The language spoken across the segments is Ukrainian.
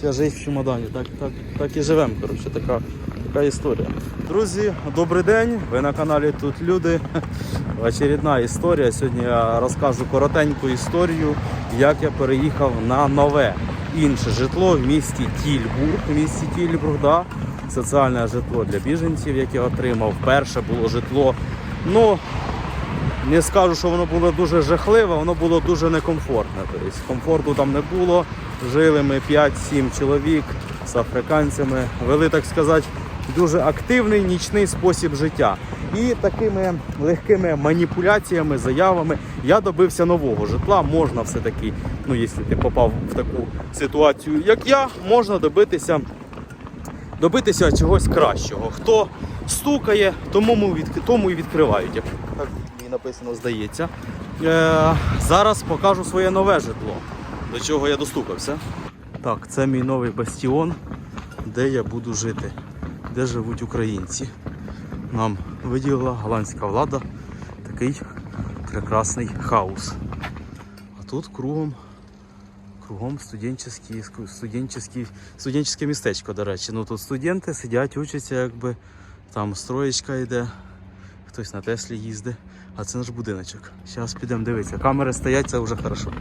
Вся жизнь в чемодані. Так, так, так і живемо. Коротше, така, така історія. Друзі, добрий день. Ви на каналі Тут Люди. Очередна історія. Сьогодні я розкажу коротеньку історію, як я переїхав на нове інше житло в місті Тільбург. В місті Тільбург, да. соціальне житло для біженців, яке отримав. Перше було житло. Ну, не скажу, що воно було дуже жахливе, воно було дуже некомфортне. Тобто комфорту там не було. Жили ми 5-7 чоловік з африканцями. Вели, так сказати, дуже активний нічний спосіб життя. І такими легкими маніпуляціями, заявами я добився нового житла. Можна все-таки, ну якщо ти попав в таку ситуацію, як я, можна добитися добитися чогось кращого. Хто стукає, тому, тому і відкривають. Так написано, здається. Е... Зараз покажу своє нове житло, до чого я достукався. Так, це мій новий бастіон, де я буду жити, де живуть українці. Нам виділила голландська влада такий прекрасний хаус. А тут кругом Кругом студенчеські, студенчеське містечко, до речі. Ну тут студенти сидять, учаться, якби там строєчка йде, хтось на Теслі їздить, а це наш будиночок. Зараз підемо дивитися. Камери стоять, це вже хорошо.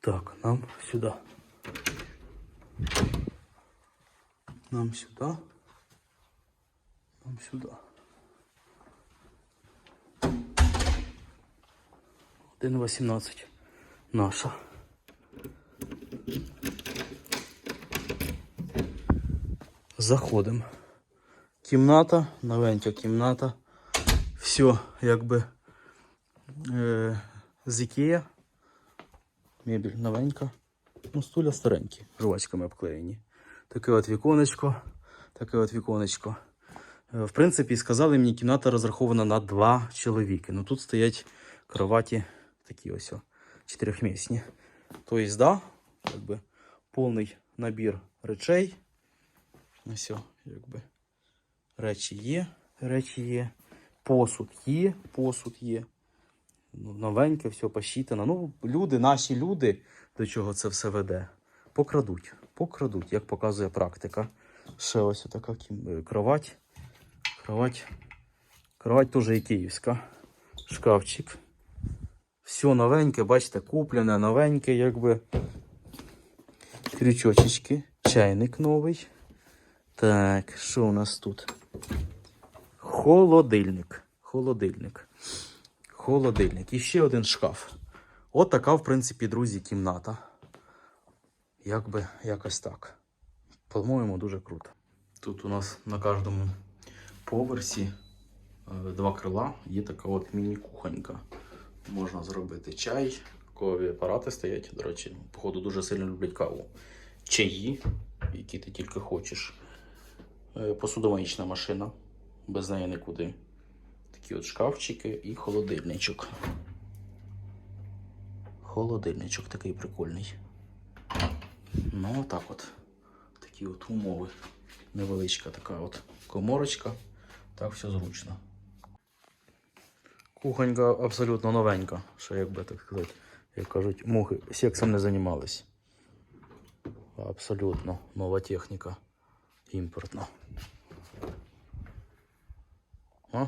Так, нам сюда. Нам сюда. Нам сюда. 1.18 наша. Заходимо. Кімната, новенька кімната. Все, якби е, з Ікея. Мебель новенька. Ну, стуля старенькі, жвачками обклеєні. Таке от віконечко. Таке от віконечко. Е, В принципі, сказали мені, кімната розрахована на два чоловіки. Ну тут стоять кроваті такі ось чотирьохмісні. Тобто, да, якби повний набір речей. Ось, якби речі є, речі є. Посуд є, посуд є. Ну, новеньке, все посчитано. Ну, люди, наші люди, до чого це все веде, покрадуть. Покрадуть, як показує практика. Ще ось така кровать. Кровать. Кровать теж і київська. Шкафчик. Все новеньке, бачите, куплене, новеньке, якби. Крючочечки. Чайник новий. Так, що у нас тут? Холодильник. Холодильник холодильник і ще один шкаф. От така, в принципі, друзі, кімната. Якби якось так. По-моєму, дуже круто. Тут у нас на кожному поверсі е, два крила. Є така от міні-кухонька. Можна зробити чай, кавові апарати стоять. До речі, походу дуже сильно люблять каву. Чаї, які ти тільки хочеш. Е, Посудомиїчна машина. Без неї нікуди такі от шкафчики і холодильничок. Холодильничок такий прикольний. Ну, отак от. Такі от умови. Невеличка така от коморочка. Так все зручно. Кухонька абсолютно новенька, що як би так сказати, як кажуть, мухи сексом не займались. Абсолютно нова техніка. Імпортна. А?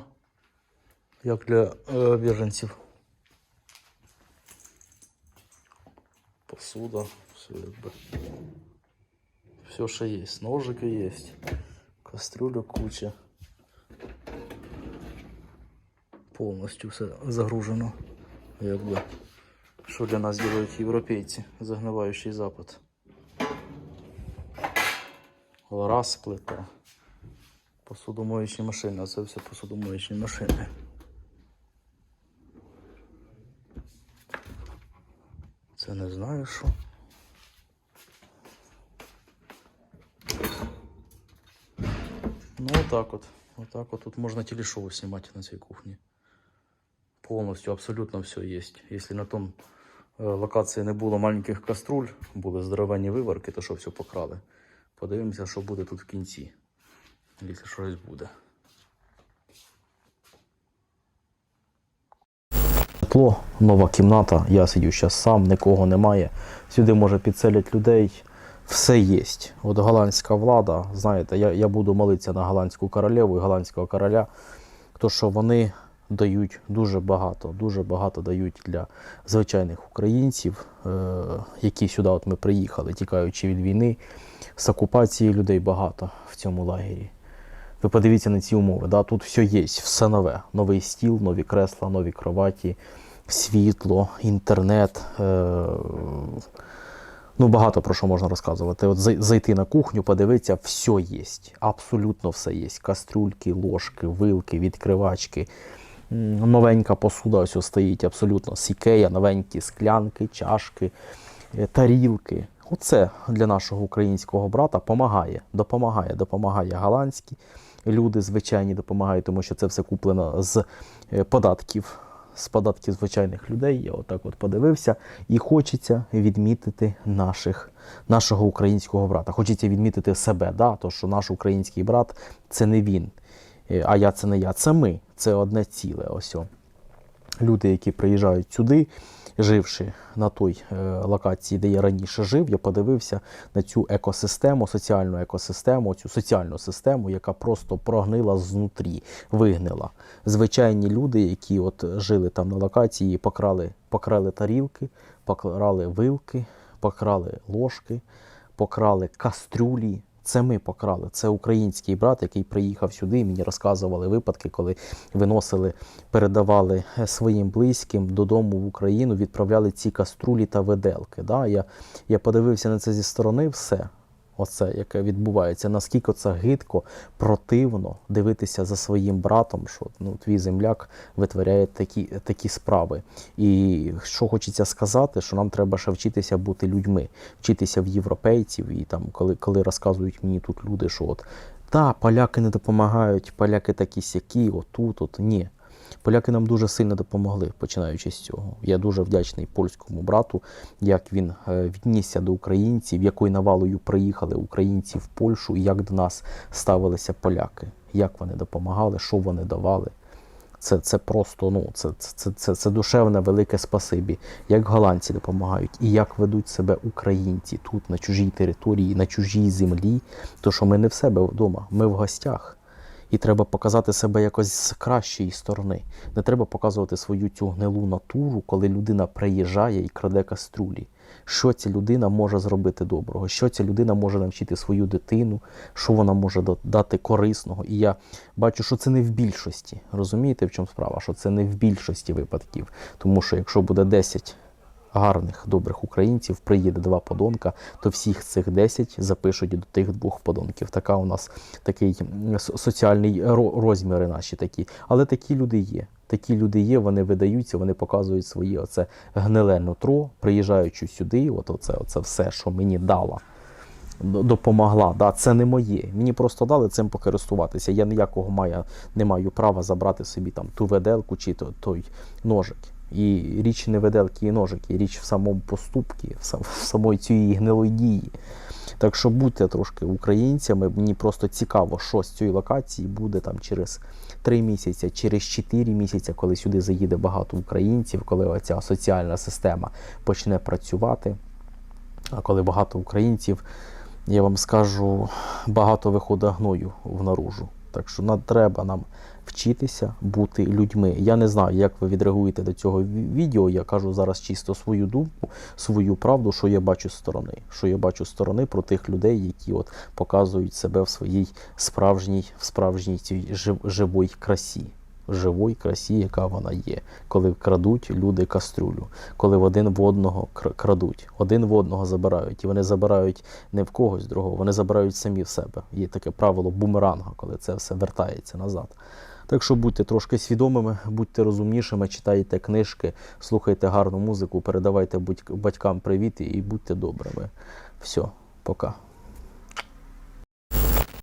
як для е, біженців. Посуда, все якби. Все, що є. Ножики є. Кастрюля куча. Повністю все загружено. Якби. Що для нас делають європейці? Загниваючий запад. Раз плита. Посудомоючі машини, а це все посудомоючі машини. Це не знаю що. Ну отак от. Отак от тут можна телешоу знімати на цій кухні. Полностью, абсолютно все есть. Если на том е, локації не було маленьких каструль, були здоровенні виварки, то що все покрали. Подивимося, що буде тут в кінці. Якщо щось буде. Тепло, нова кімната, я сидю зараз сам, нікого немає. Сюди може підселять людей. Все є. От голландська влада, знаєте, я, я буду молитися на голландську королеву і голландського короля, то що вони дають дуже багато, дуже багато дають для звичайних українців, е, які сюди от ми приїхали, тікаючи від війни. З окупації людей багато в цьому лагері. Ви подивіться на ці умови. Да? Тут все є, все нове. Новий стіл, нові кресла, нові кроваті, світло, інтернет. Е- ну, багато про що можна розказувати. От зайти на кухню, подивитися, все є. Абсолютно все є. Кастрюльки, ложки, вилки, відкривачки. Новенька посуда ось стоїть абсолютно з Ікея, новенькі склянки, чашки, е, тарілки. Оце для нашого українського брата допомагає. Допомагає, допомагає голландські люди звичайні допомагають, тому що це все куплено з е, податків, з податків звичайних людей. Я отак от подивився, і хочеться відмітити наших, нашого українського брата. Хочеться відмітити себе, да? то що наш український брат це не він. Е, А я це не я, це ми, це одне ціле. Ось. Люди, які приїжджають сюди, живши на той е, локації, де я раніше жив, я подивився на цю екосистему, соціальну екосистему, цю соціальну систему, яка просто прогнила знутрі, вигнила. Звичайні люди, які от жили там на локації, покрали, покрали тарілки, покрали вилки, покрали ложки, покрали кастрюлі. Це ми покрали. Це український брат, який приїхав сюди. Мені розказували випадки, коли виносили, передавали е, своїм близьким додому в Україну, відправляли ці каструлі та виделки. Да? Я, я подивився на це зі сторони, все. Оце, яке відбувається, наскільки це гидко, противно дивитися за своїм братом, що ну, твій земляк витворяє такі, такі справи. І що хочеться сказати, що нам треба ще вчитися бути людьми, вчитися в європейців. І там, коли, коли розказують мені тут люди, що от та, поляки не допомагають, поляки такі сякі, отут, от ні. Поляки нам дуже сильно допомогли, починаючи з цього. Я дуже вдячний польському брату, як він е, віднісся до українців, якою навалою приїхали українці в Польщу, і як до нас ставилися поляки, як вони допомагали, що вони давали. Це, це просто ну, це, це, це, це душевне велике спасибі, як голландці допомагають і як ведуть себе українці тут, на чужій території, на чужій землі. То що ми не в себе вдома, ми в гостях. І треба показати себе якось з кращої сторони. Не треба показувати свою цю гнилу натуру, коли людина приїжджає і краде каструлі. Що ця людина може зробити доброго, що ця людина може навчити свою дитину, що вона може да- дати корисного. І я бачу, що це не в більшості. Розумієте, в чому справа? Що це не в більшості випадків. Тому що якщо буде 10 гарних, добрих українців, приїде два подонка, то всіх цих 10 запишуть до тих двох подонків. Така у нас такий соціальний ро- розміри наші такі. Але такі люди є. Такі люди є, вони видаються, вони показують своє оце гниле нутро, приїжджаючи сюди, от оце, оце все, що мені дала допомогла. Да, це не моє. Мені просто дали цим покористуватися. Я ніякого маю, не маю права забрати собі там ту веделку чи то, той ножик. І річ не веделки і ножики, річ в самому поступці, в, сам, в самої цієї гнилої дії. Так що будьте трошки українцями. Мені просто цікаво, що з цієї локації буде там через 3 місяці, через 4 місяці, коли сюди заїде багато українців, коли оця соціальна система почне працювати. А коли багато українців, я вам скажу, багато виходить гною в наружу. Так що треба нам вчитися бути людьми. Я не знаю, як ви відреагуєте до цього відео. Я кажу зараз чисто свою думку, свою правду, що я бачу з сторони. Що я бачу з сторони про тих людей, які от показують себе в своїй справжній, в справжній цій жив, живій красі. Живої красі, яка вона є, коли крадуть люди кастрюлю, коли в один в одного кр- крадуть, один в одного забирають, і вони забирають не в когось другого, вони забирають самі в себе. Є таке правило бумеранга, коли це все вертається назад. Так що будьте трошки свідомими, будьте розумнішими, читайте книжки, слухайте гарну музику, передавайте батькам привіт і будьте добрими. Все, пока.